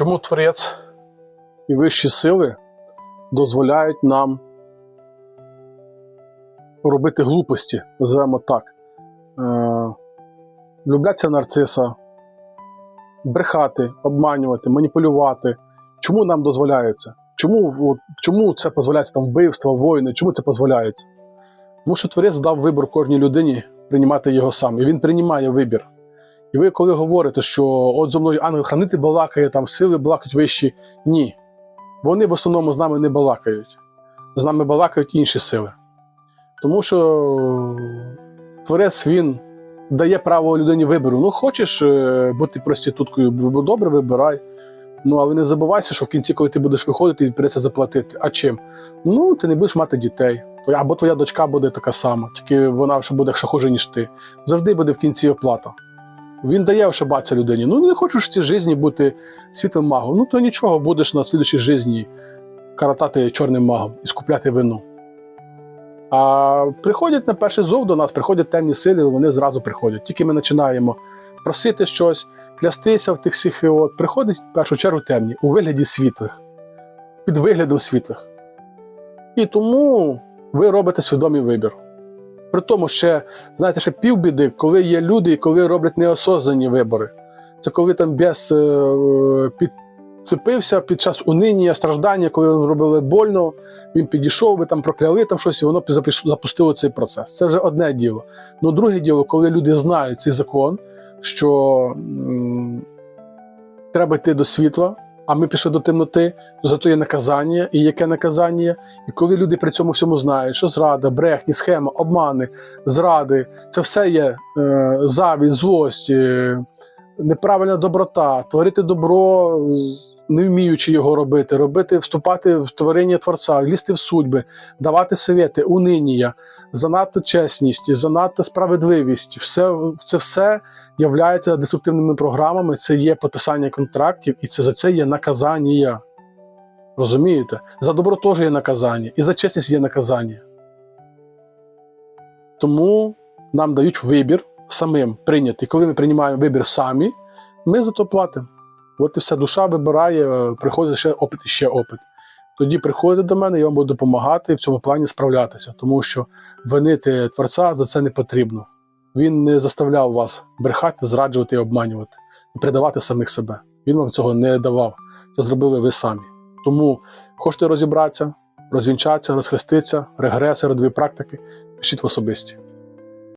чому творець і вищі сили дозволяють нам робити глупості, називаємо так. Е, нарциса, брехати, обманювати, маніпулювати. Чому нам дозволяється? Чому, от, чому це дозволяється там вбивства, воїни? Чому це дозволяється? Тому що творець дав вибір кожній людині приймати його сам. І він приймає вибір. І ви, коли говорите, що от зо мною ангел-хранитель балакає, там сили балакають вищі, ні. Вони в основному з нами не балакають. З нами балакають інші сили. Тому що творець він дає право людині вибору. Ну, хочеш е, бути проституткою, бо добре вибирай. Ну, але не забувайся, що в кінці, коли ти будеш виходити, тобі придеться заплатити. А чим? Ну, ти не будеш мати дітей. Або твоя дочка буде така сама, тільки вона ще буде ще хуже, ніж ти. Завжди буде в кінці оплата. Він дає ошибатися людині. Ну, не хочеш в цій житті бути світлим магом. Ну, то нічого, будеш на слідчій житті каратати чорним магом і скупляти вину. А приходять на перший зов до нас, приходять темні сили, вони зразу приходять. Тільки ми починаємо просити щось, клястися в тих всіх. От, приходять в першу чергу темні у вигляді світлих, під виглядом світлих. І тому ви робите свідомий вибір. При тому ще, знаєте, ще півбіди, коли є люди, і коли роблять неосознані вибори. Це коли там бес е, підцепився під час униння, страждання, коли робили больно, він підійшов, ви там прокляли там щось, і воно запустило цей процес. Це вже одне діло. Ну, друге діло, коли люди знають цей закон, що м, треба йти до світла, а ми пішли до темноти, то зато є наказання, і яке наказання. І коли люди при цьому всьому знають, що зрада, брехні, схема, обмани, зради, це все є е, завість, злость, е, неправильна доброта, творити добро, не вміючи його робити, робити, вступати в творення Творця, лізти в судьби, давати совєти, унинія, занадто чесність, занадто справедливість. Все, це все являється деструктивними програмами, це є підписання контрактів, і це за це є наказання. Розумієте? За добро теж є наказання, і за чесність є наказання. Тому нам дають вибір самим прийняти. Коли ми приймаємо вибір самі, ми за то платимо. От і все, душа вибирає, е, приходить ще опит і ще опит. Тоді приходите до мене, я вам буду допомагати в цьому плані справлятися, тому що винити творця за це не потрібно. Він не заставляв вас брехати, зраджувати і обманювати, і предавати самих себе. Він вам цього не давав. Це зробили ви самі. Тому хочете розібратися, розвінчатися, розхреститися, регреси, родові практики, пишіть в особисті.